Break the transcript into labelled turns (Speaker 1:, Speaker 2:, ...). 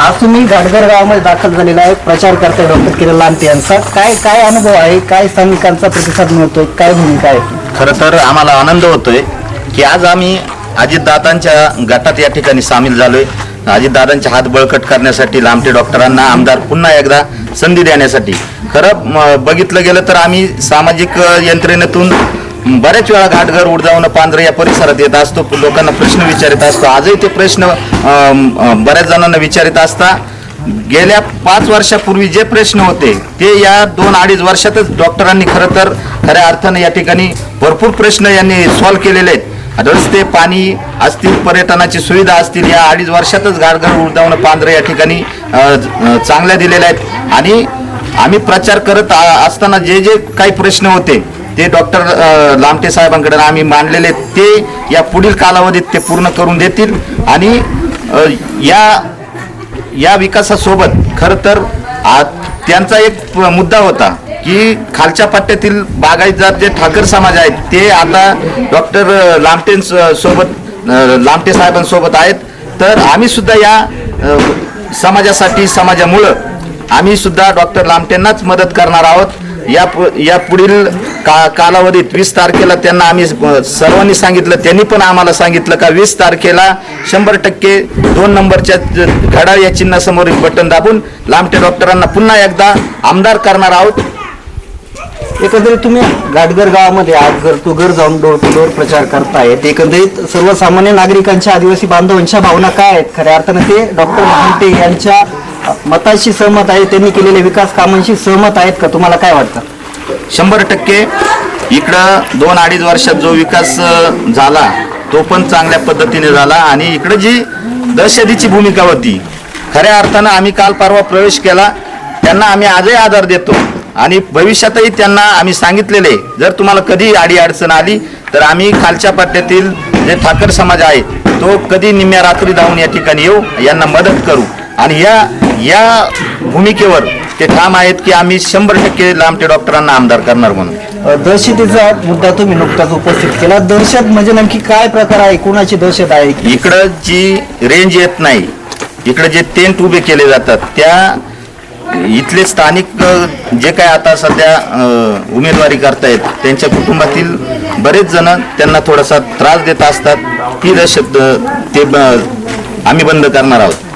Speaker 1: आज तुम्ही घाटघर गावामध्ये दाखल झालेला आहे प्रचार करताय डॉक्टर किरण लांबे यांचा. काय काय अनुभव आहे? काय स्थानिकांचा प्रतिसाद मिळतोय? काय भूमिका आहे?
Speaker 2: खरं तर आम्हाला आनंद होतोय की आज आम्ही अजितदादांच्या गटात या ठिकाणी सामील झालोय. अजितदादांचे हात बळकट करण्यासाठी लांबटे डॉक्टरांना आमदार पुन्हा एकदा संधी देण्यासाठी. खरं म, बघितलं गेलं तर आम्ही सामाजिक यंत्रणेतून बऱ्याच वेळा घाटघर उडजावणं पांढरे या परिसरात येत असतो. लोकांना प्रश्न विचारित असतो. आजही ते प्रश्न बऱ्याच जणांना विचारित असता. गेल्या पाच वर्षापूर्वी जे प्रश्न होते ते या दोन अडीच वर्षातच डॉक्टरांनी खरं तर खऱ्या अर्थानं या ठिकाणी भरपूर प्रश्न यांनी सॉल्व्ह केलेले आहेत. रस्ते पाणी असतील पर्यटनाची सुविधा असतील या अडीच वर्षातच घाटघर उडदावणं पांढरे या ठिकाणी चांगल्या दिलेल्या आहेत. आणि आम्ही प्रचार करत आ- असताना जे जे काही प्रश्न होते ते डॉक्टर लामटे साहेबांकडे आम्ही मांडलेले ते या पुढील कालावधीत ते पूर्ण करून देतील. आणि या या विकासासोबत खरं तर त्यांचा एक मुद्दा होता की खालच्या पट्ट्यातील बागायतदार जे ठाकर समाज आहेत ते आता डॉक्टर लामटे सोबत लामटे साहेबांसोबत आहेत. तर आम्ही सुद्धा या समाजासाठी समाजामुळं आम्ही सुद्धा डॉक्टर लामटेंनाच मदत करणार आहोत. या या पुढील का कालावधीत वीस तारखेला त्यांना आम्ही सर्वांनी सांगितलं त्यांनी पण आम्हाला सांगितलं का वीस तारखेला शंभर टक्के दोन नंबरच्या घडा या चिन्हासमोरील बटन दाबून लामटे डॉक्टरांना पुन्हा एकदा आमदार करणार आहोत.
Speaker 1: एकंदरीत तुम्ही घाटघर गावामध्ये आज घर टू घर जाऊन डोर टू डोर प्रचार करतायत. एकंदरीत सर्वसामान्य नागरिकांच्या आदिवासी बांधवांच्या भावना काय आहेत? खऱ्या अर्थानं ते डॉक्टर महांटे यांच्या मताशी सहमत आहे त्यांनी केलेल्या विकास कामांशी सहमत आहेत का? तुम्हाला काय वाटतं?
Speaker 2: शंभर टक्के. इकडं दोन अडीच वर्षात जो विकास झाला तो पण चांगल्या पद्धतीने झाला आणि इकडं जी दहशतीची भूमिका होती खऱ्या अर्थानं आम्ही काल परवा प्रवेश केला त्यांना आम्ही आजही आधार देतो आणि भविष्यातही त्यांना आम्ही सांगितलेले जर तुम्हाला कधी आडी अडचण आली तर आम्ही खालच्या पट्ट्यातील जे ठाकर समाज आहे तो कधी निम्म्या रात्री धावून या ठिकाणी येऊ यांना मदत करू. आणि या या भूमिकेवर ते ठाम आहेत की आम्ही शंभर टक्के लांबटे डॉक्टरांना आमदार करणार म्हणून.
Speaker 1: दहशतीचा मुद्दा तुम्ही नुकताच उपस्थित केला. दहशत म्हणजे नेमकी काय प्रकार आहे? कुणाची दहशत आहे?
Speaker 2: इकडं जी रेंज येत नाही इकडे जे टेंट उभे केले जातात त्या इथले स्थानिक जे काय आता सध्या उमेदवारी करतायत त्यांच्या कुटुंबातील बरेच जण त्यांना थोडासा त्रास देत असतात. ती दहशत ते आम्ही बंद करणार आहोत.